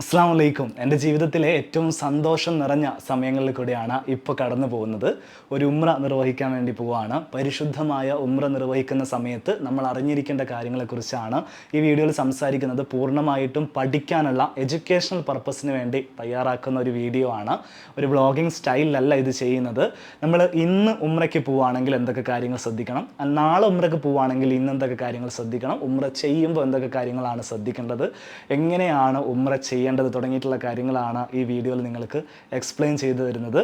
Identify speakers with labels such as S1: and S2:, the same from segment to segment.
S1: അസ്സാം വലൈക്കും എന്റെ ജീവിതത്തിലെ ഏറ്റവും സന്തോഷം നിറഞ്ഞ സമയങ്ങളിൽ കൂടിയാണ് ഇപ്പോൾ കടന്നു പോകുന്നത്. ഒരു ഉമ്ര നിർവഹിക്കാൻ വേണ്ടി പോവുകയാണ്. പരിശുദ്ധമായ ഉമ്ര നിർവഹിക്കുന്ന സമയത്ത് നമ്മൾ അറിഞ്ഞിരിക്കേണ്ട കാര്യങ്ങളെക്കുറിച്ചാണ് ഈ വീഡിയോയിൽ സംസാരിക്കുന്നത്. പൂർണമായിട്ടും പഠിക്കാനുള്ള എഡ്യൂക്കേഷണൽ പർപ്പസിന് വേണ്ടി തയ്യാറാക്കുന്ന ഒരു വീഡിയോ ആണ്. ഒരു വ്ളോഗിങ് സ്റ്റൈലിലല്ല ഇത് ചെയ്യുന്നത്. നമ്മൾ ഇന്ന് ഉമ്രയ്ക്ക് പോവുകയാണെങ്കിൽ എന്തൊക്കെ കാര്യങ്ങൾ ശ്രദ്ധിക്കണം? നാളെ ഉമ്രയ്ക്ക് പോവുകയാണെങ്കിൽ ഇന്ന് എന്തൊക്കെ കാര്യങ്ങൾ ശ്രദ്ധിക്കണം? ഉമ്ര ചെയ്യുമ്പോൾ എന്തൊക്കെ കാര്യങ്ങളാണ് ശ്രദ്ധിക്കേണ്ടത്? എങ്ങനെയാണ് ഉമ്ര ചെയ്യേണ്ടത് തുടങ്ങിയിട്ടുള്ള കാര്യങ്ങളാണ് ഈ വീഡിയോയിൽ നിങ്ങൾക്ക് എക്സ്പ്ലെയിൻ ചെയ്തു തരുന്നത്.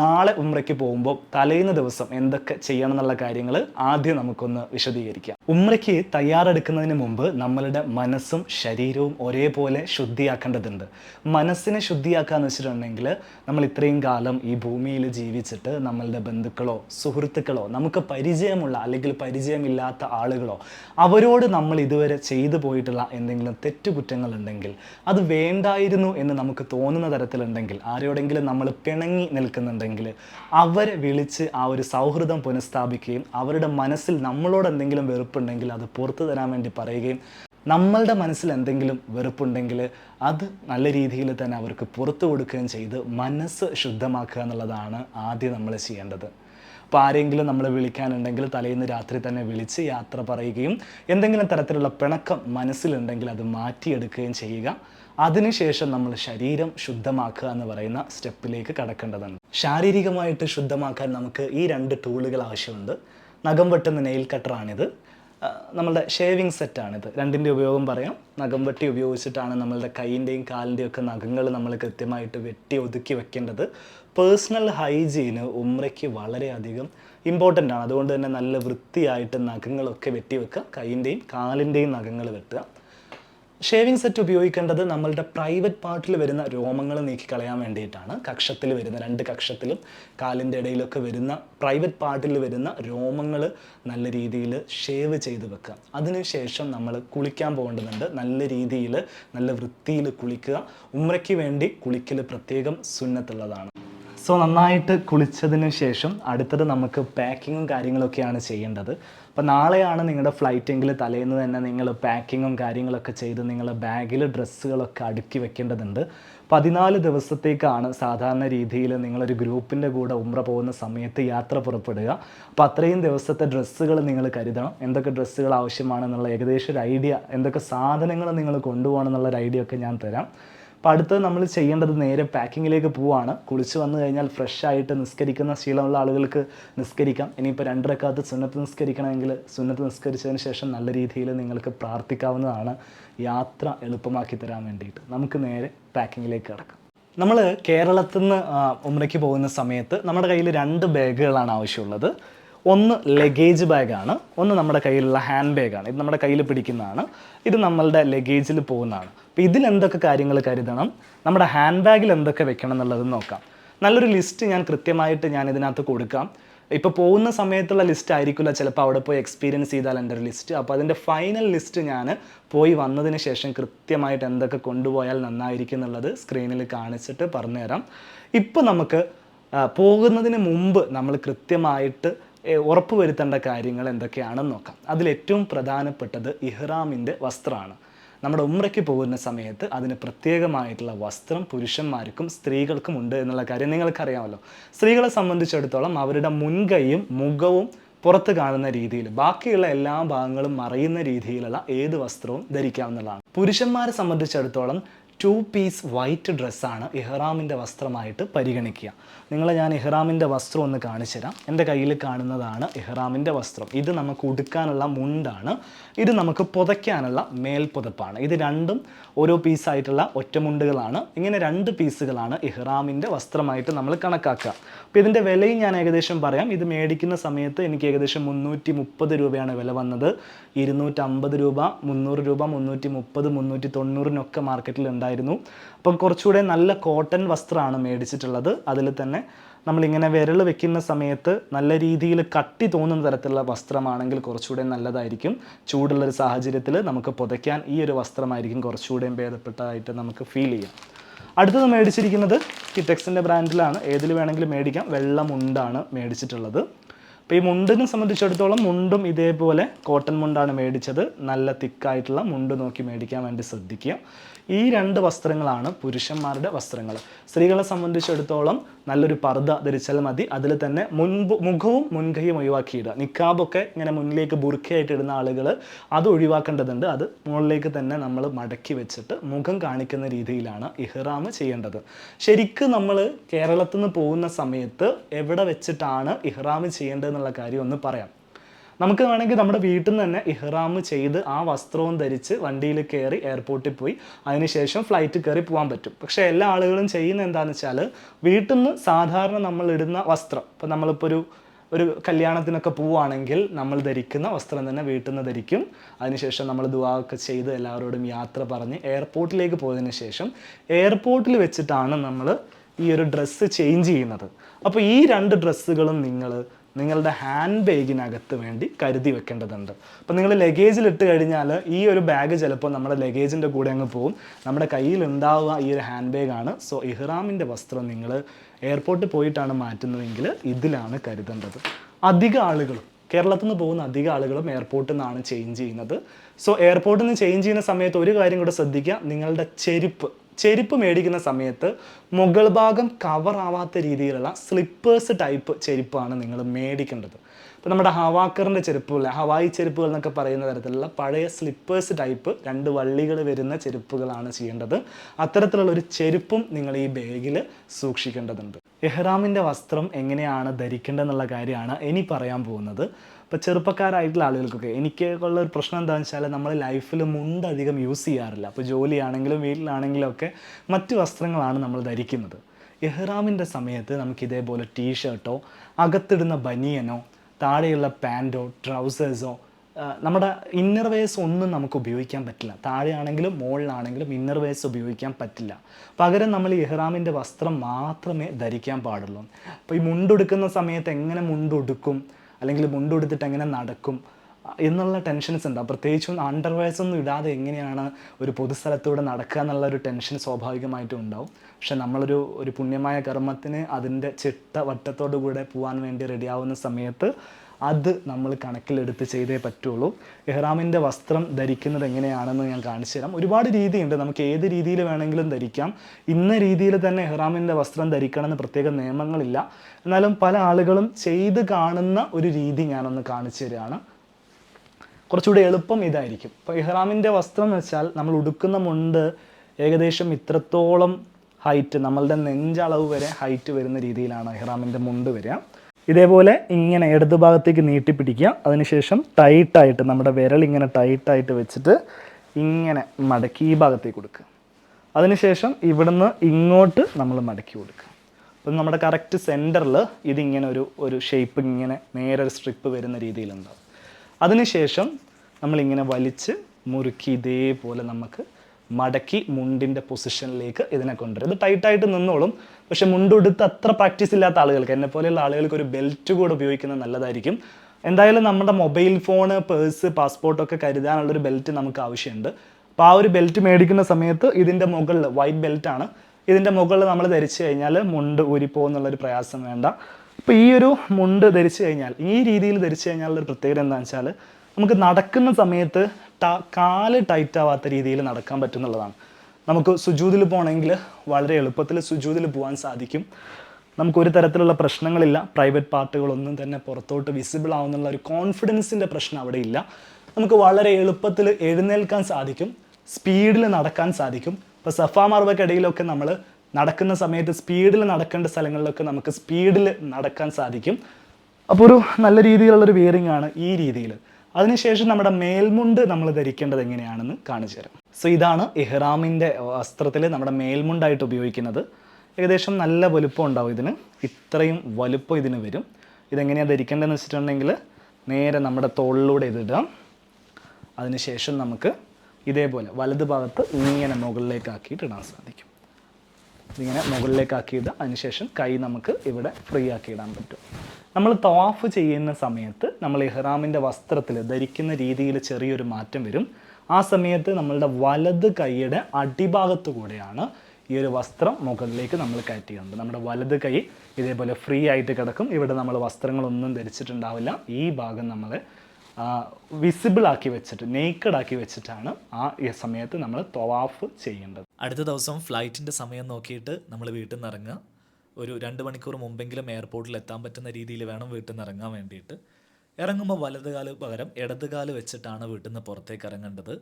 S1: നാളെ ഉമ്രയ്ക്ക് പോകുമ്പോൾ തലേന്ന് ദിവസം എന്തൊക്കെ ചെയ്യണം എന്നുള്ള കാര്യങ്ങൾ ആദ്യം നമുക്കൊന്ന് വിശദീകരിക്കാം. ഉമ്രയ്ക്ക് തയ്യാറെടുക്കുന്നതിന് മുമ്പ് നമ്മളുടെ മനസ്സും ശരീരവും ഒരേപോലെ ശുദ്ധിയാക്കേണ്ടതുണ്ട്. മനസ്സിനെ ശുദ്ധിയാക്കുക എന്ന് വെച്ചിട്ടുണ്ടെങ്കിൽ നമ്മൾ ഇത്രയും കാലം ഈ ഭൂമിയിൽ ജീവിച്ചിട്ട് നമ്മളുടെ ബന്ധുക്കളോ സുഹൃത്തുക്കളോ നമുക്ക് പരിചയമുള്ള അല്ലെങ്കിൽ പരിചയമില്ലാത്ത ആളുകളോ അവരോട് നമ്മൾ ഇതുവരെ ചെയ്തു പോയിട്ടുള്ള എന്തെങ്കിലും തെറ്റുകുറ്റങ്ങൾ ഉണ്ടെങ്കിൽ അത് വേണ്ടായിരുന്നു എന്ന് നമുക്ക് തോന്നുന്ന തരത്തിലുണ്ടെങ്കിൽ ആരോടെങ്കിലും നമ്മൾ പിണങ്ങി നിൽക്കുന്നുണ്ടെങ്കിൽ അവരെ വിളിച്ച് ആ ഒരു സൗഹൃദം പുനഃസ്ഥാപിക്കുകയും അവരുടെ മനസ്സിൽ നമ്മളോട് എന്തെങ്കിലും വെറുപ്പുണ്ടെങ്കിൽ അത് പുറത്തു തരാൻ വേണ്ടി പറയുകയും നമ്മളുടെ മനസ്സിൽ എന്തെങ്കിലും വെറുപ്പുണ്ടെങ്കിൽ അത് നല്ല രീതിയിൽ തന്നെ അവർക്ക് പുറത്തു കൊടുക്കുകയും ചെയ്ത് മനസ്സ് ശുദ്ധമാക്കുക എന്നുള്ളതാണ് ആദ്യം നമ്മൾ ചെയ്യേണ്ടത്. അപ്പോൾ ആരെങ്കിലും നമ്മളെ വിളിക്കാനുണ്ടെങ്കിൽ തലേന്ന് രാത്രി തന്നെ വിളിച്ച് യാത്ര പറയുകയും എന്തെങ്കിലും തരത്തിലുള്ള പിണക്കം മനസ്സിലുണ്ടെങ്കിൽ അത് മാറ്റിയെടുക്കുകയും ചെയ്യുക. അതിനുശേഷം നമ്മൾ ശരീരം ശുദ്ധമാക്കുക എന്ന് പറയുന്ന സ്റ്റെപ്പിലേക്ക് കടക്കേണ്ടതാണ്. ശാരീരികമായിട്ട് ശുദ്ധമാക്കാൻ നമുക്ക് ഈ രണ്ട് ടൂളുകൾ ആവശ്യമുണ്ട്. നഖം വെട്ടുന്ന നെയിൽ കട്ടറാണിത് നമ്മളുടെ ഷേവിങ് സെറ്റാണിത് രണ്ടിന്റെ ഉപയോഗം പറയാം. നഖം വെട്ടി ഉപയോഗിച്ചിട്ടാണ് നമ്മളുടെ കൈയിന്റെയും കാലിന്റെയും ഒക്കെ നഖങ്ങൾ നമ്മൾ കൃത്യമായിട്ട് വെട്ടി ഒതുക്കി വെക്കേണ്ടത്. പേഴ്സണൽ ഹൈജീന് ഉമ്രയ്ക്ക് വളരെയധികം ഇമ്പോർട്ടന്റ് ആണ്. അതുകൊണ്ട് തന്നെ നല്ല വൃത്തിയായിട്ട് നഖങ്ങളൊക്കെ വെട്ടി വെക്കുക. കൈയിന്റെയും കാലിന്റെയും നഖങ്ങൾ വെട്ടുക. ഷേവിംഗ് സെറ്റ് ഉപയോഗിക്കേണ്ടത് നമ്മളുടെ പ്രൈവറ്റ് പാർട്ടിൽ വരുന്ന രോമങ്ങൾ നീക്കി കളയാൻ വേണ്ടിയിട്ടാണ്. കക്ഷത്തിൽ വരുന്ന രണ്ട് കക്ഷത്തിലും കാലിന്റെ ഇടയിലൊക്കെ വരുന്ന പ്രൈവറ്റ് പാർട്ടിൽ വരുന്ന രോമങ്ങൾ നല്ല രീതിയിൽ ഷേവ് ചെയ്ത് വെക്കുക. അതിനുശേഷം നമ്മൾ കുളിക്കാൻ പോകേണ്ടതുണ്ട്. നല്ല രീതിയിൽ നല്ല വൃത്തിയിൽ കുളിക്കുക. ഉമ്രയ്ക്ക് വേണ്ടി കുളിക്കൽ പ്രത്യേകം സുന്നത്തുള്ളതാണ്. സോ നന്നായിട്ട് കുളിച്ചതിന് ശേഷം അടുത്തത് നമുക്ക് പാക്കിങ്ങും കാര്യങ്ങളൊക്കെയാണ് ചെയ്യേണ്ടത്. അപ്പോൾ നാളെയാണ് നിങ്ങളുടെ ഫ്ലൈറ്റ് എങ്കിൽ തലേന്ന് തന്നെ നിങ്ങൾ പാക്കിങ്ങും കാര്യങ്ങളൊക്കെ ചെയ്ത് നിങ്ങൾ ബാഗിൽ ഡ്രസ്സുകളൊക്കെ അടുക്കി വെക്കേണ്ടതുണ്ട്. പതിനാല് ദിവസത്തേക്കാണ് സാധാരണ രീതിയിൽ നിങ്ങളൊരു ഗ്രൂപ്പിന്റെ കൂടെ ഉമ്ര പോകുന്ന സമയത്ത് യാത്ര പുറപ്പെടുക. അപ്പോൾ അത്രയും ദിവസത്തെ ഡ്രസ്സുകൾ നിങ്ങൾ കരുതണം. എന്തൊക്കെ ഡ്രസ്സുകൾ ആവശ്യമാണെന്നുള്ള ഏകദേശം ഒരു ഐഡിയ എന്തൊക്കെ സാധനങ്ങൾ നിങ്ങൾ കൊണ്ടുപോകണം എന്നുള്ള ഒരു ഐഡിയ ഒക്കെ ഞാൻ തരാം. അപ്പോൾ അടുത്തത് നമ്മൾ ചെയ്യേണ്ടത് നേരെ പാക്കിങ്ങിലേക്ക് പോവാണ്. കുളിച്ച് വന്നു കഴിഞ്ഞാൽ ഫ്രഷ് ആയിട്ട് നിസ്കരിക്കുന്ന ശീലമുള്ള ആളുകൾക്ക് നിസ്കരിക്കാം. ഇനിയിപ്പോൾ രണ്ടരക്കാലത്ത് സുന്നത്ത് നിസ്കരിക്കണമെങ്കിൽ സുന്നത്ത് നിസ്കരിച്ചതിന് ശേഷം നല്ല രീതിയിൽ നിങ്ങൾക്ക് പ്രാർത്ഥിക്കാവുന്നതാണ്. യാത്ര എളുപ്പമാക്കി തരാൻ വേണ്ടിയിട്ട്. നമുക്ക് നേരെ പാക്കിങ്ങിലേക്ക് കിടക്കാം. നമ്മൾ കേരളത്തിൽ നിന്ന് ഉമ്രയ്ക്ക് പോകുന്ന സമയത്ത് നമ്മുടെ കയ്യിൽ രണ്ട് ബാഗുകളാണ് ആവശ്യമുള്ളത്. ഒന്ന് ലഗേജ് ബാഗാണ് ഒന്ന് നമ്മുടെ കയ്യിലുള്ള ഹാൻഡ് ബാഗാണ് ഇത് നമ്മുടെ കയ്യിൽ പിടിക്കുന്നതാണ് ഇത് നമ്മളുടെ ലഗേജിൽ പോകുന്നതാണ്. അപ്പോൾ ഇതിൽ എന്തൊക്കെ കാര്യങ്ങൾ കരുതണം നമ്മുടെ ഹാൻഡ് ബാഗിൽ എന്തൊക്കെ വെക്കണം എന്നുള്ളത് നോക്കാം. നല്ലൊരു ലിസ്റ്റ് ഞാൻ കൃത്യമായിട്ട് ഞാൻ ഇതിനകത്ത് കൊടുക്കാം. ഇപ്പോൾ പോകുന്ന സമയത്തുള്ള ലിസ്റ്റ് ആയിരിക്കില്ല ചിലപ്പോൾ അവിടെ പോയി എക്സ്പീരിയൻസ് ചെയ്താൽ എന്റെ ഒരു ലിസ്റ്റ് അപ്പോൾ അതിന്റെ ഫൈനൽ ലിസ്റ്റ് ഞാൻ പോയി വന്നതിന് ശേഷം കൃത്യമായിട്ട് എന്തൊക്കെ കൊണ്ടുപോയാൽ നന്നായിരിക്കും എന്നുള്ളത് സ്ക്രീനിൽ കാണിച്ചിട്ട് പറഞ്ഞുതരാം. ഇപ്പോൾ നമുക്ക് പോകുന്നതിന് മുമ്പ് നമ്മൾ കൃത്യമായിട്ട് ഉറപ്പുവരുത്തേണ്ട കാര്യങ്ങൾ എന്തൊക്കെയാണെന്ന് നോക്കാം. അതിലേറ്റവും പ്രധാനപ്പെട്ടത് ഇഹ്റാമിന്റെ വസ്ത്രമാണ്. നമ്മുടെ ഉമ്രയ്ക്ക് പോകുന്ന സമയത്ത് അതിന് പ്രത്യേകമായിട്ടുള്ള വസ്ത്രം പുരുഷന്മാർക്കും സ്ത്രീകൾക്കും ഉണ്ട് എന്നുള്ള കാര്യം നിങ്ങൾക്കറിയാമല്ലോ. സ്ത്രീകളെ സംബന്ധിച്ചിടത്തോളം അവരുടെ മുൻകൈയും മുഖവും പുറത്ത് കാണുന്ന രീതിയിൽ ബാക്കിയുള്ള എല്ലാ ഭാഗങ്ങളും മറയുന്ന രീതിയിലുള്ള ഏത് വസ്ത്രവും ധരിക്കാവുന്നതാണ്. പുരുഷന്മാരെ സംബന്ധിച്ചിടത്തോളം ടു പീസ് വൈറ്റ് ഡ്രസ്സാണ് ഇഹ്റാമിന്റെ വസ്ത്രമായിട്ട് പരിഗണിക്കുക. നിങ്ങളെ ഞാൻ ഇഹ്റാമിന്റെ വസ്ത്രം ഒന്ന് കാണിച്ചു തരാം. എന്റെ കയ്യിൽ കാണുന്നതാണ് ഇഹ്റാമിന്റെ വസ്ത്രം. ഇത് നമുക്ക് ഉടുക്കാനുള്ള മുണ്ടാണ്. ഇത് നമുക്ക് പുതയ്ക്കാനുള്ള മേൽപ്പുതപ്പാണ് ഇത് രണ്ടും ഓരോ പീസായിട്ടുള്ള ഒറ്റമുണ്ടുകളാണ് ഇങ്ങനെ രണ്ട് പീസുകളാണ് ഇഹ്റാമിന്റെ വസ്ത്രമായിട്ട് നമ്മൾ കണക്കാക്കുക. അപ്പോൾ ഇതിന്റെ വിലയും ഞാൻ ഏകദേശം പറയാം. ഇത് മേടിക്കുന്ന സമയത്ത് എനിക്ക് ഏകദേശം മുന്നൂറ്റി മുപ്പത് രൂപയാണ് വില വന്നത്. ഇരുന്നൂറ്റമ്പത് രൂപ മുന്നൂറ് രൂപ മുന്നൂറ്റി മുപ്പത് മുന്നൂറ്റി തൊണ്ണൂറിനൊക്കെ മാർക്കറ്റിൽ ഉണ്ടായിരുന്നു. അപ്പം കുറച്ചുകൂടെ നല്ല കോട്ടൺ വസ്ത്രമാണ് മേടിച്ചിട്ടുള്ളത്. അതിൽ തന്നെ നമ്മളിങ്ങനെ വിരൽ വെക്കുന്ന സമയത്ത് നല്ല രീതിയിൽ കട്ടി തോന്നുന്ന തരത്തിലുള്ള വസ്ത്രമാണെങ്കിൽ കുറച്ചുകൂടെ നല്ലതായിരിക്കും. ചൂടുള്ള ഒരു സാഹചര്യത്തിൽ നമുക്ക് പുതയ്ക്കാൻ ഈ ഒരു വസ്ത്രമായിരിക്കും കുറച്ചുകൂടെയും ഭേദപ്പെട്ടതായിട്ട് നമുക്ക് ഫീൽ ചെയ്യാം. അടുത്തത് മേടിച്ചിരിക്കുന്നത് കിറ്റക്സിന്റെ ബ്രാൻഡിലാണ് ഏതിൽ വേണമെങ്കിലും മേടിക്കാം. വെള്ള മുണ്ടാണ് മേടിച്ചിട്ടുള്ളത്. അപ്പോൾ ഈ മുണ്ടിനെ സംബന്ധിച്ചിടത്തോളം മുണ്ടും ഇതേപോലെ കോട്ടൺ മുണ്ടാണ് മേടിച്ചത്. നല്ല തിക്കായിട്ടുള്ള മുണ്ട് നോക്കി മേടിക്കാൻ വേണ്ടി ശ്രദ്ധിക്കുക. ഈ രണ്ട് വസ്ത്രങ്ങളാണ് പുരുഷന്മാരുടെ വസ്ത്രങ്ങൾ. സ്ത്രീകളെ സംബന്ധിച്ചിടത്തോളം നല്ലൊരു പർദ്ദ ധരിച്ചാൽ മതി. അതിൽ തന്നെ മുൻപ് മുഖവും മുൻകൈയും ഒഴിവാക്കിയിടുക. നിക്കാബൊക്കെ ഇങ്ങനെ മുന്നിലേക്ക് ബുർക്കയായിട്ട് ഇടുന്ന ആളുകൾ അത് ഒഴിവാക്കേണ്ടതുണ്ട്. അത് മുകളിലേക്ക് തന്നെ നമ്മൾ മടക്കി വെച്ചിട്ട് മുഖം കാണിക്കുന്ന രീതിയിലാണ് ഇഹ്റാമ് ചെയ്യേണ്ടത്. ശരിക്കും നമ്മൾ കേരളത്തിൽ നിന്ന് പോകുന്ന സമയത്ത് എവിടെ വെച്ചിട്ടാണ് ഇഹ്റാമ് ചെയ്യേണ്ടത് എന്നുള്ള കാര്യം ഒന്ന് പറയാം. നമുക്ക് വേണമെങ്കിൽ നമ്മുടെ വീട്ടിൽ നിന്ന് തന്നെ ഇഹ്റാം ചെയ്ത് ആ വസ്ത്രവും ധരിച്ച് വണ്ടിയിൽ കയറി എയർപോർട്ടിൽ പോയി. അതിനുശേഷം ഫ്ലൈറ്റ് കയറി പോകാൻ പറ്റും. പക്ഷേ എല്ലാ ആളുകളും ചെയ്യുന്ന എന്താണെന്ന് വെച്ചാൽ വീട്ടിൽ നിന്ന് സാധാരണ നമ്മൾ ഇടുന്ന വസ്ത്രം. ഇപ്പം നമ്മളിപ്പോൾ ഒരു ഒരു കല്യാണത്തിനൊക്കെ പോവുകയാണെങ്കിൽ നമ്മൾ ധരിക്കുന്ന വസ്ത്രം തന്നെ വീട്ടിൽ നിന്ന് ധരിക്കും. അതിനുശേഷം നമ്മൾ ദുവാ ഒക്കെ ചെയ്ത് എല്ലാവരോടും യാത്ര പറഞ്ഞ് എയർപോർട്ടിലേക്ക് പോയതിന് ശേഷം എയർപോർട്ടിൽ വെച്ചിട്ടാണ് നമ്മൾ ഈ ഒരു ഡ്രസ്സ് ചേഞ്ച് ചെയ്യുന്നത്. അപ്പോൾ ഈ രണ്ട് ഡ്രസ്സുകളും നിങ്ങൾ നിങ്ങളുടെ ഹാൻഡ് ബാഗിനകത്ത് വേണ്ടി കരുതി വെക്കേണ്ടതുണ്ട്. അപ്പോൾ നിങ്ങൾ ലഗേജിൽ ഇട്ട് കഴിഞ്ഞാൽ ഈ ഒരു ബാഗ് ചിലപ്പോൾ നമ്മുടെ ലഗേജിന്റെ കൂടെ അങ്ങ് പോകും നമ്മുടെ കയ്യിൽ ഉണ്ടാവുക ഈ ഒരു ഹാൻഡ് ബാഗാണ് സോ ഇഹ്റാമിന്റെ വസ്ത്രം നിങ്ങൾ എയർപോർട്ടിൽ പോയിട്ടാണ് മാറ്റുന്നതെങ്കിൽ ഇതിലാണ് കരുതേണ്ടത്. അധിക ആളുകളും കേരളത്തിൽ നിന്ന് പോകുന്ന അധിക ആളുകളും എയർപോർട്ടിൽ നിന്നാണ് ചേഞ്ച് ചെയ്യുന്നത്. സോ എയർപോർട്ടിൽ നിന്ന് ചേഞ്ച് ചെയ്യുന്ന സമയത്ത് ഒരു കാര്യം കൂടെ ശ്രദ്ധിക്കുക. നിങ്ങളുടെ ചെരുപ്പ് ചെരുപ്പ് മേടിക്കുന്ന സമയത്ത് മുകൾ ഭാഗം കവർ ആവാത്ത രീതിയിലുള്ള സ്ലിപ്പേഴ്സ് ടൈപ്പ് ചെരുപ്പാണ് നിങ്ങൾ മേടിക്കേണ്ടത്. ഇപ്പോൾ നമ്മുടെ ഹവാക്കറിന്റെ ചെരുപ്പുകൾ ഹവായി ചെരുപ്പുകൾ എന്നൊക്കെ പറയുന്ന തരത്തിലുള്ള പഴയ സ്ലിപ്പേഴ്സ് ടൈപ്പ് രണ്ട് വള്ളികൾ വരുന്ന ചെരുപ്പുകളാണ് ചെയ്യേണ്ടത്. അത്തരത്തിലുള്ള ഒരു ചെരുപ്പും നിങ്ങൾ ഈ ബാഗിൽ സൂക്ഷിക്കേണ്ടതുണ്ട്. എഹ്റാമിന്റെ വസ്ത്രം എങ്ങനെയാണ് ധരിക്കേണ്ടതെന്നുള്ള കാര്യമാണ് ഇനി പറയാൻ പോകുന്നത്. ഇപ്പോൾ ചെറുപ്പക്കാരായിട്ടുള്ള ആളുകൾക്കൊക്കെ എനിക്ക് ഉള്ള ഒരു പ്രശ്നം എന്താണെന്ന് വെച്ചാൽ നമ്മൾ ലൈഫിൽ മുണ്ട് അധികം യൂസ് ചെയ്യാറില്ല. അപ്പോൾ ജോലിയാണെങ്കിലും വീട്ടിലാണെങ്കിലും ഒക്കെ മറ്റു വസ്ത്രങ്ങളാണ് നമ്മൾ ധരിക്കുന്നത്. എഹ്റാമിന്റെ സമയത്ത് നമുക്ക് ഇതേപോലെ ടീഷർട്ടോ അകത്തിടുന്ന ബനിയനോ താഴെയുള്ള പാന്റോ ട്രൗസേഴ്സോ നമ്മുടെ ഇന്നർ വേഴ്സ് ഒന്നും നമുക്ക് ഉപയോഗിക്കാൻ പറ്റില്ല. താഴെയാണെങ്കിലും മുകളിലാണെങ്കിലും ഇന്നർ വേഴ്സ് ഉപയോഗിക്കാൻ പറ്റില്ല. പകരം നമ്മൾ ഇഹ്റാമിന്റെ വസ്ത്രം മാത്രമേ ധരിക്കാൻ പാടുള്ളൂ. അപ്പോൾ ഈ മുണ്ടുടുക്കുന്ന സമയത്ത് എങ്ങനെ മുണ്ടുടുക്കും അല്ലെങ്കിൽ മുണ്ടുടുത്തിട്ട് എങ്ങനെ നടക്കും എന്നുള്ള ടെൻഷൻസ് ഉണ്ട്. പ്രത്യേകിച്ചും അണ്ടർവെയർസ് ഒന്നും ഇടാതെ എങ്ങനെയാണ് ഒരു പൊതുസ്ഥലത്തൂടെ നടക്കുക എന്നുള്ള ഒരു ടെൻഷൻ സ്വാഭാവികമായിട്ടും ഉണ്ടാവും. പക്ഷെ നമ്മളൊരു ഒരു പുണ്യമായ കർമ്മത്തിന് അതിന്റെ ചിട്ട വട്ടത്തോടു കൂടെ പോകാൻ വേണ്ടി റെഡിയാവുന്ന സമയത്ത് അത് നമ്മൾ കണക്കിലെടുത്ത് ചെയ്തേ പറ്റുള്ളൂ. എഹ്റാമിന്റെ വസ്ത്രം ധരിക്കുന്നത് എങ്ങനെയാണെന്ന് ഞാൻ കാണിച്ചു തരാം. ഒരുപാട് രീതിയുണ്ട്. നമുക്ക് ഏത് രീതിയിൽ വേണമെങ്കിലും ധരിക്കാം. ഇന്ന രീതിയിൽ തന്നെ എഹ്റാമിന്റെ വസ്ത്രം ധരിക്കണമെന്ന് പ്രത്യേക നിയമങ്ങളില്ല. എന്നാലും പല ആളുകളും ചെയ്ത് കാണുന്ന ഒരു രീതി ഞാനൊന്ന് കാണിച്ചു തരികയാണ് കുറച്ചുകൂടി എളുപ്പം ഇതായിരിക്കും. ഇപ്പോൾ ഇഹ്റാമിന്റെ വസ്ത്രം എന്ന് വെച്ചാൽ നമ്മൾ ഉടുക്കുന്ന മുണ്ട് ഏകദേശം ഇത്രത്തോളം ഹൈറ്റ് നമ്മളുടെ നെഞ്ചളവ് വരെ ഹൈറ്റ് വരുന്ന രീതിയിലാണ് ഇഹ്റാമിന്റെ മുണ്ട് വരിക. ഇതേപോലെ ഇങ്ങനെ ഇടതു ഭാഗത്തേക്ക് നീട്ടിപ്പിടിക്കുക. അതിനുശേഷം ടൈറ്റായിട്ട് നമ്മുടെ വിരൽ ഇങ്ങനെ ടൈറ്റായിട്ട് വെച്ചിട്ട് ഇങ്ങനെ മടക്കി ഈ ഭാഗത്തേക്ക് കൊടുക്കുക. അതിനുശേഷം ഇവിടുന്ന് ഇങ്ങോട്ട് നമ്മൾ മടക്കി കൊടുക്കുക. അപ്പം നമ്മുടെ കറക്റ്റ് സെന്ററിൽ ഇതിങ്ങനെ ഒരു ഒരു ഷേപ്പ് ഇങ്ങനെ നേരെ ഒരു സ്ട്രിപ്പ് വരുന്ന രീതിയിലുണ്ടാവും. അതിനുശേഷം നമ്മളിങ്ങനെ വലിച്ച് മുറുക്കി ഇതേപോലെ നമുക്ക് മടക്കി മുണ്ടിന്റെ പൊസിഷനിലേക്ക് ഇതിനെ കൊണ്ടുവരും. ഇത് ടൈറ്റായിട്ട് നിന്നോളും. പക്ഷെ മുണ്ടുടുത്ത് അത്ര പ്രാക്ടീസ് ഇല്ലാത്ത ആളുകൾക്ക് എന്നെ പോലെയുള്ള ആളുകൾക്ക് ഒരു ബെൽറ്റ് കൂടെ ഉപയോഗിക്കുന്നത് നല്ലതായിരിക്കും. എന്തായാലും നമ്മുടെ മൊബൈൽ ഫോണ് പേഴ്സ് പാസ്പോർട്ടൊക്കെ കരുതാനുള്ളൊരു ബെൽറ്റ് നമുക്ക് ആവശ്യമുണ്ട്. അപ്പോൾ ആ ഒരു ബെൽറ്റ് മേടിക്കുന്ന സമയത്ത് ഇതിന്റെ മുകളിൽ വൈറ്റ് ബെൽറ്റ് ആണ്. ഇതിന്റെ മുകളിൽ നമ്മൾ ധരിച്ചു കഴിഞ്ഞാൽ മുണ്ട് ഊരിപ്പോകുന്നുള്ളൊരു പ്രയാസം വേണ്ട. അപ്പോൾ ഈ ഒരു മുണ്ട് ധരിച്ചു കഴിഞ്ഞാൽ ഈ രീതിയിൽ ധരിച്ചു കഴിഞ്ഞാൽ ഒരു പ്രത്യേകത എന്താണെന്ന് വെച്ചാൽ നമുക്ക് നടക്കുന്ന സമയത്ത് കാൽ ടൈറ്റ് ആവാത്ത രീതിയിൽ നടക്കാൻ പറ്റുന്നുള്ളതാണ്. നമുക്ക് സുജൂതിൽ പോകണമെങ്കിൽ വളരെ എളുപ്പത്തിൽ സുജൂതിൽ പോകാൻ സാധിക്കും. നമുക്ക് ഒരു തരത്തിലുള്ള പ്രശ്നങ്ങളില്ല. പ്രൈവറ്റ് പാർട്ടുകളൊന്നും തന്നെ പുറത്തോട്ട് വിസിബിൾ ആവുന്നുള്ള ഒരു കോൺഫിഡൻസിന്റെ പ്രശ്നം അവിടെ ഇല്ല. നമുക്ക് വളരെ എളുപ്പത്തിൽ എഴുന്നേൽക്കാൻ സാധിക്കും. സ്പീഡിൽ നടക്കാൻ സാധിക്കും. ഇപ്പോൾ സഫ മർവക്കിടയിലൊക്കെ നമ്മൾ നടക്കുന്ന സമയത്ത് സ്പീഡിൽ നടക്കേണ്ട സ്ഥലങ്ങളിലൊക്കെ നമുക്ക് സ്പീഡിൽ നടക്കാൻ സാധിക്കും. അപ്പോൾ ഒരു നല്ല രീതിയിലുള്ളൊരു വിയറിംഗ് ആണ് ഈ രീതിയിൽ അതിനുശേഷം നമ്മുടെ മേൽമുണ്ട് നമ്മൾ ധരിക്കേണ്ടത് എങ്ങനെയാണെന്ന് കാണിച്ചു തരാം. സോ ഇതാണ് ഇഹ്റാമിന്റെ വസ്ത്രത്തിൽ നമ്മുടെ മേൽമുണ്ടായിട്ട് ഉപയോഗിക്കുന്നത്. ഏകദേശം നല്ല വലുപ്പം ഉണ്ടാവും ഇതിന്. ഇത്രയും വലുപ്പം ഇതിന് വരും. ഇതെങ്ങനെയാണ് ധരിക്കേണ്ടതെന്ന് വെച്ചിട്ടുണ്ടെങ്കിൽ നേരെ നമ്മുടെ തോളിലൂടെ ഇതിടാം അതിനുശേഷം നമുക്ക് ഇതേപോലെ വലത് ഭാഗത്ത് ഇങ്ങനെ മുകളിലേക്ക് ആക്കിയിട്ട് ഇടാൻ സാധിക്കും. ഇതിങ്ങനെ മുകളിലേക്ക് ആക്കിയിട്ട് അതിനുശേഷം കൈ നമുക്ക് ഇവിടെ ഫ്രീ ആക്കി ഇടാൻ പറ്റും. നമ്മൾ തവാഫ് ചെയ്യുന്ന സമയത്ത് നമ്മൾ ഇഹ്റാമിന്റെ വസ്ത്രത്തിൽ ധരിക്കുന്ന രീതിയിൽ ചെറിയൊരു മാറ്റം വരും. ആ സമയത്ത് നമ്മളുടെ വലത് കൈയുടെ അടിഭാഗത്തു കൂടെയാണ് ഈ ഒരു വസ്ത്രം മുകളിലേക്ക് നമ്മൾ കയറ്റിയിട്ടുണ്ട് നമ്മുടെ വലത് കൈ ഇതേപോലെ ഫ്രീ ആയിട്ട് കിടക്കും. ഇവിടെ നമ്മൾ വസ്ത്രങ്ങളൊന്നും ധരിച്ചിട്ടുണ്ടാവില്ല. ഈ ഭാഗം നമ്മൾ വിസിബിൾ ആക്കി വെച്ചിട്ട് നേക്കഡ് ആക്കി വെച്ചിട്ടാണ് ആ സമയത്ത് നമ്മൾ തൊവാഫ് ചെയ്യേണ്ടത്.
S2: അടുത്ത ദിവസം ഫ്ലൈറ്റിന്റെ സമയം നോക്കിയിട്ട് നമ്മൾ വീട്ടിൽ നിന്ന് ഇറങ്ങുക. ഒരു രണ്ട് മണിക്കൂർ മുമ്പെങ്കിലും എയർപോർട്ടിൽ എത്താൻ പറ്റുന്ന രീതിയിൽ വേണം വീട്ടിൽ നിന്ന് ഇറങ്ങാൻ വേണ്ടിയിട്ട്. ഇറങ്ങുമ്പോൾ വലത് കാൽ പകരം ഇടത് കാൽ വെച്ചിട്ടാണ് വീട്ടിൽ നിന്ന് പുറത്തേക്ക് ഇറങ്ങേണ്ടത്.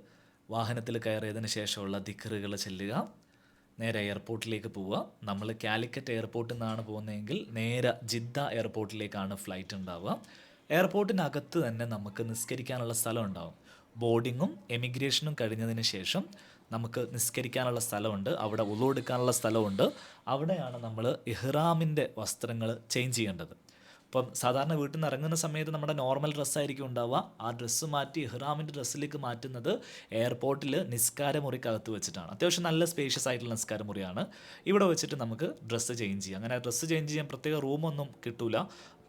S2: വാഹനത്തിൽ കയറിയതിന് ശേഷമുള്ള ദിക്കറുകൾ ചെല്ലുക. നേരെ എയർപോർട്ടിലേക്ക് പോവുക. നമ്മൾ കാലിക്കറ്റ് എയർപോർട്ടിൽ നിന്നാണ് പോകുന്നതെങ്കിൽ നേരെ ജിദ്ദ എയർപോർട്ടിലേക്കാണ് ഫ്ലൈറ്റ് ഉണ്ടാവുക. എയർപോർട്ടിനകത്ത് തന്നെ നമുക്ക് നിസ്കരിക്കാനുള്ള സ്ഥലം ഉണ്ടാവും. ബോർഡിങ്ങും എമിഗ്രേഷനും കഴിഞ്ഞതിന് ശേഷം നമുക്ക് നിസ്കരിക്കാനുള്ള സ്ഥലമുണ്ട് അവിടെ ഉള്ളെടുക്കാനുള്ള സ്ഥലമുണ്ട്. അവിടെയാണ് നമ്മൾ ഇഹ്റാമിന്റെ വസ്ത്രങ്ങൾ ചേഞ്ച് ചെയ്യേണ്ടത്. ഇപ്പം സാധാരണ വീട്ടിൽ നിന്ന് ഇറങ്ങുന്ന സമയത്ത് നമ്മുടെ നോർമൽ ഡ്രസ്സായിരിക്കും ഉണ്ടാവുക. ആ ഡ്രസ്സ് മാറ്റി ഇഹ്റാമിന്റെ ഡ്രസ്സിലേക്ക് മാറ്റുന്നത് എയർപോർട്ടിൽ നിസ്കാരമുറിക്കകത്ത് വെച്ചിട്ടാണ്. അത്യാവശ്യം നല്ല സ്പേഷ്യസ് ആയിട്ടുള്ള നിസ്കാരമുറിയാണ് ഇവിടെ വെച്ചിട്ട് നമുക്ക് ഡ്രസ്സ് ചേഞ്ച് ചെയ്യാം. അങ്ങനെ ഡ്രസ്സ് ചേഞ്ച് ചെയ്യാൻ പ്രത്യേക റൂമൊന്നും കിട്ടൂല.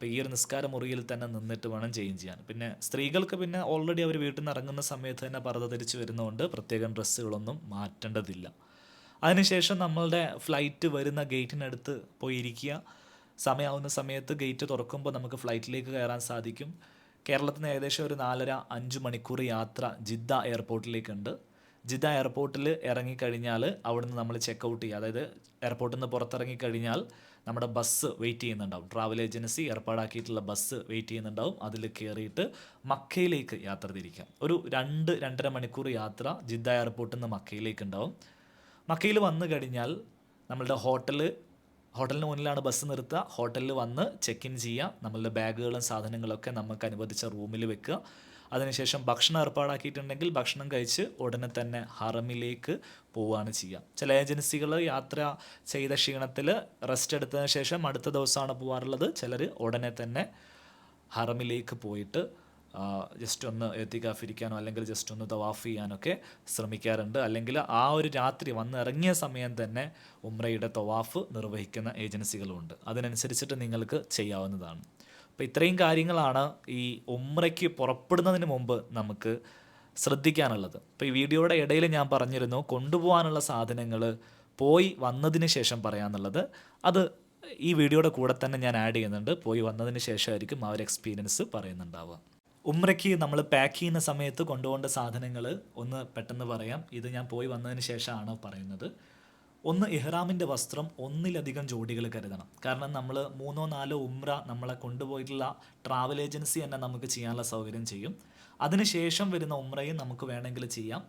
S2: അപ്പോൾ ഈ ഒരു നിസ്കാര മുറിയിൽ തന്നെ നിന്നിട്ട് വേണം ചേഞ്ച് ചെയ്യാൻ. പിന്നെ സ്ത്രീകൾക്ക് പിന്നെ ഓൾറെഡി അവർ വീട്ടിൽ നിന്ന് ഇറങ്ങുന്ന സമയത്ത് തന്നെ പർദ്ദ ധരിച്ച് വരുന്നതുകൊണ്ട് പ്രത്യേകം ഡ്രസ്സുകളൊന്നും മാറ്റേണ്ടതില്ല. അതിനുശേഷം നമ്മളുടെ ഫ്ലൈറ്റ് വരുന്ന ഗേറ്റിനടുത്ത് പോയി ഇരിക്കുക സമയമാവുന്ന സമയത്ത് ഗേറ്റ് തുറക്കുമ്പോൾ നമുക്ക് ഫ്ലൈറ്റിലേക്ക് കയറാൻ സാധിക്കും. കേരളത്തിന് ഏകദേശം ഒരു നാലര അഞ്ച് മണിക്കൂർ യാത്ര ജിദ്ദ എയർപോർട്ടിലേക്കുണ്ട് ജിദ്ദ എയർപോർട്ടിൽ ഇറങ്ങിക്കഴിഞ്ഞാൽ അവിടുന്ന് നമ്മൾ ചെക്ക് ഔട്ട് ചെയ്യുക. അതായത് എയർപോർട്ടിൽ നിന്ന് പുറത്തിറങ്ങി കഴിഞ്ഞാൽ നമ്മുടെ ബസ് വെയിറ്റ് ചെയ്യുന്നുണ്ടാവും. ട്രാവൽ ഏജൻസി ഏർപ്പാടാക്കിയിട്ടുള്ള ബസ് വെയിറ്റ് ചെയ്യുന്നുണ്ടാവും. അതിൽ കയറിയിട്ട് മക്കയിലേക്ക് യാത്ര തിരിക്കാം. ഒരു രണ്ട് രണ്ടര മണിക്കൂർ യാത്ര ജിദ്ദ എയർപോർട്ടിൽ നിന്ന് മക്കയിലേക്ക് ഉണ്ടാവും മക്കയിൽ വന്നു കഴിഞ്ഞാൽ നമ്മളുടെ ഹോട്ടൽ ഹോട്ടലിന് മുന്നിലാണ് ബസ് നിർത്തുക. ഹോട്ടലിൽ വന്ന് ചെക്ക് ഇൻ ചെയ്യുക നമ്മളുടെ ബാഗുകളും സാധനങ്ങളൊക്കെ നമുക്ക് അനുവദിച്ച റൂമിൽ വെക്കുക. അതിനുശേഷം ഭക്ഷണം ഏർപ്പാടാക്കിയിട്ടുണ്ടെങ്കിൽ ഭക്ഷണം കഴിച്ച് ഉടനെ തന്നെ ഹറമിലേക്ക് പോവുകയാണ് ചെയ്യുക. ചില ഏജൻസികൾ യാത്ര ചെയ്ത ക്ഷീണത്തിൽ റെസ്റ്റ് എടുത്തതിന് ശേഷം അടുത്ത ദിവസമാണ് പോകാറുള്ളത് ചിലർ ഉടനെ തന്നെ ഹറമിലേക്ക് പോയിട്ട് ജസ്റ്റ് ഒന്ന് എത്തിക്കാഫിരിക്കാനോ അല്ലെങ്കിൽ ജസ്റ്റ് ഒന്ന് തവാഫ് ചെയ്യാനൊക്കെ ശ്രമിക്കാറുണ്ട്. അല്ലെങ്കിൽ ആ ഒരു രാത്രി വന്ന് ഇറങ്ങിയ സമയം തന്നെ ഉമ്രയുടെ തവാഫ് നിർവഹിക്കുന്ന ഏജൻസികളുമുണ്ട്. അതിനനുസരിച്ചിട്ട് നിങ്ങൾക്ക് ചെയ്യാവുന്നതാണ്. അപ്പോൾ ഇത്രയും കാര്യങ്ങളാണ് ഈ ഉമ്രയ്ക്ക് പുറപ്പെടുന്നതിന് മുമ്പ് നമുക്ക് ശ്രദ്ധിക്കാനുള്ളത്. അപ്പോൾ ഈ വീഡിയോയുടെ ഇടയിൽ ഞാൻ പറഞ്ഞിരുന്നു കൊണ്ടുപോകാനുള്ള സാധനങ്ങൾ പോയി വന്നതിന് ശേഷം പറയാമെന്നുള്ളത് അത് ഈ വീഡിയോയുടെ കൂടെ തന്നെ ഞാൻ ആഡ് ചെയ്യുന്നുണ്ട്. പോയി വന്നതിന് ശേഷമായിരിക്കും ആ ഒരു എക്സ്പീരിയൻസ് പറയുന്നുണ്ടാവുക. ഉമ്രയ്ക്ക് നമ്മൾ പാക്ക് ചെയ്യുന്ന സമയത്ത് കൊണ്ടുപോകേണ്ട സാധനങ്ങൾ ഒന്ന് പെട്ടെന്ന് പറയാം. ഇത് ഞാൻ പോയി വന്നതിന് ശേഷമാണ് പറയുന്നത്. ഒന്ന് ഇഹ്റാമിന്റെ വസ്ത്രം ഒന്നിലധികം ജോഡികൾ കരുതണം. കാരണം നമ്മൾ മൂന്നോ നാലോ ഉമ്ര നമ്മളെ കൊണ്ടുപോയിട്ടുള്ള ട്രാവൽ ഏജൻസി തന്നെ നമുക്ക് ചെയ്യാനുള്ള സൗകര്യം ചെയ്യും. അതിനുശേഷം വരുന്ന ഉമ്രയും നമുക്ക് വേണമെങ്കിൽ ചെയ്യാം.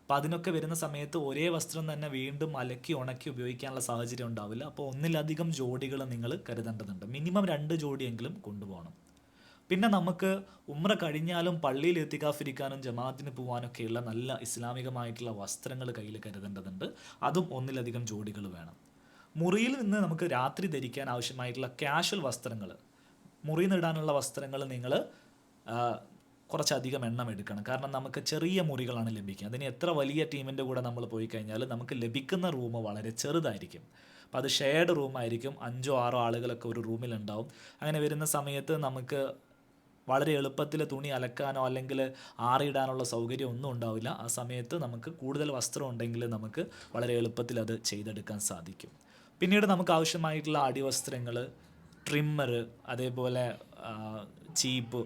S2: അപ്പോൾ അതിനൊക്കെ വരുന്ന സമയത്ത് ഒരേ വസ്ത്രം തന്നെ വീണ്ടും അലക്കി ഉണക്കി ഉപയോഗിക്കാനുള്ള സാഹചര്യം ഉണ്ടാവില്ല. അപ്പോൾ ഒന്നിലധികം ജോഡികൾ നിങ്ങൾ കരുതേണ്ടതുണ്ട്. മിനിമം രണ്ട് ജോഡിയെങ്കിലും കൊണ്ടുപോകണം. പിന്നെ നമുക്ക് ഉമ്ര കഴിഞ്ഞാലും പള്ളിയിൽ എത്തിക്കാഫിരിക്കാനും ജമാഅത്തിന് പോകാനൊക്കെയുള്ള നല്ല ഇസ്ലാമികമായിട്ടുള്ള വസ്ത്രങ്ങൾ കയ്യിൽ കരുതേണ്ടതുണ്ട്. അതും ഒന്നിലധികം ജോഡികൾ വേണം. മുറിയിൽ നിന്ന് നമുക്ക് രാത്രി ധരിക്കാൻ ആവശ്യമായിട്ടുള്ള കാഷ്വൽ വസ്ത്രങ്ങൾ. മുറി നേടാനുള്ള വസ്ത്രങ്ങൾ നിങ്ങൾ കുറച്ചധികം എണ്ണം എടുക്കണം. കാരണം നമുക്ക് ചെറിയ മുറികളാണ് ലഭിക്കുക. അതിന് എത്ര വലിയ ടീമിന്റെ കൂടെ നമ്മൾ പോയി കഴിഞ്ഞാൽ നമുക്ക് ലഭിക്കുന്ന റൂം വളരെ ചെറുതായിരിക്കും. അപ്പോൾ അത് ഷെയർഡ് റൂമായിരിക്കും അഞ്ചോ ആറോ ആളുകളൊക്കെ ഒരു റൂമിലുണ്ടാവും അങ്ങനെ വരുന്ന സമയത്ത് നമുക്ക് വളരെ എളുപ്പത്തിൽ തുണി അലക്കാനോ അല്ലെങ്കിൽ ആറിയിടാനുള്ള സൗകര്യം ഒന്നും ഉണ്ടാവില്ല. ആ സമയത്ത് നമുക്ക് കൂടുതൽ വസ്ത്രം ഉണ്ടെങ്കിൽ നമുക്ക് വളരെ എളുപ്പത്തിൽ അത് ചെയ്തെടുക്കാൻ സാധിക്കും. പിന്നീട് നമുക്ക് ആവശ്യമായിട്ടുള്ള അടിവസ്ത്രങ്ങൾ ട്രിമ്മർ അതേപോലെ ചീപ്പ്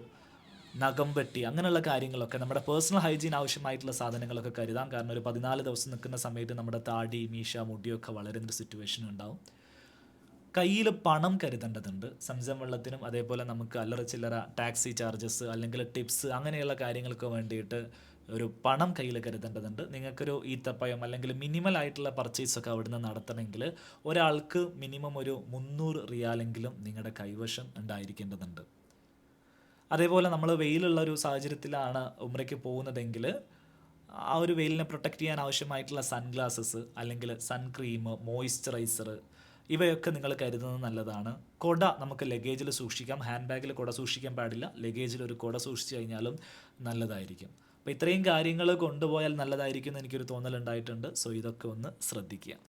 S2: നഖം വെട്ടി അങ്ങനെയുള്ള കാര്യങ്ങളൊക്കെ നമ്മുടെ പേഴ്സണൽ ഹൈജീൻ ആവശ്യമായിട്ടുള്ള സാധനങ്ങളൊക്കെ കരുതാം. കാരണം ഒരു പതിനാല് ദിവസം നിൽക്കുന്ന സമയത്ത് നമ്മുടെ താടി മീശ മുടിയൊക്കെ വളരുന്നൊരു സിറ്റുവേഷൻ ഉണ്ടാവും. കയ്യിൽ പണം കരുതേണ്ടതുണ്ട്. സംസം വെള്ളത്തിനും അതേപോലെ നമുക്ക് അല്ലറ ചില്ലറ ടാക്സി ചാർജസ് അല്ലെങ്കിൽ ടിപ്സ് അങ്ങനെയുള്ള കാര്യങ്ങൾക്ക് വേണ്ടിയിട്ട് ഒരു പണം കയ്യിൽ കരുതേണ്ടതുണ്ട്. നിങ്ങൾക്കൊരു ഈത്തപ്പയം അല്ലെങ്കിൽ മിനിമൽ ആയിട്ടുള്ള പർച്ചേസ് ഒക്കെ അവിടുന്ന് നടത്തണമെങ്കിൽ ഒരാൾക്ക് മിനിമം ഒരു മുന്നൂറ് റിയാലെങ്കിലും നിങ്ങളുടെ കൈവശം ഉണ്ടായിരിക്കേണ്ടതുണ്ട്. അതേപോലെ നമ്മൾ വെയിലുള്ള ഒരു സാഹചര്യത്തിലാണ് ഉമ്രയ്ക്ക് പോകുന്നതെങ്കിൽ ആ ഒരു വെയിലിനെ പ്രൊട്ടക്റ്റ് ചെയ്യാൻ ആവശ്യമായിട്ടുള്ള സൺഗ്ലാസസ് അല്ലെങ്കിൽ സൺക്രീം മോയ്സ്ചറൈസർ ഇവയൊക്കെ നിങ്ങൾ കരുതുന്നത് നല്ലതാണ്. കുട നമുക്ക് ലഗേജിൽ സൂക്ഷിക്കാം. ഹാൻഡ് ബാഗിൽ കുട സൂക്ഷിക്കാൻ പാടില്ല. ലഗേജിൽ ഒരു കുട സൂക്ഷിച്ചു കഴിഞ്ഞാലും നല്ലതായിരിക്കും. അപ്പോൾ ഇത്രയും കാര്യങ്ങൾ കൊണ്ടുപോയാൽ നല്ലതായിരിക്കും എന്ന് എനിക്കൊരു തോന്നലുണ്ടായിട്ടുണ്ട്. സോ ഇതൊക്കെ ഒന്ന് ശ്രദ്ധിക്കുക.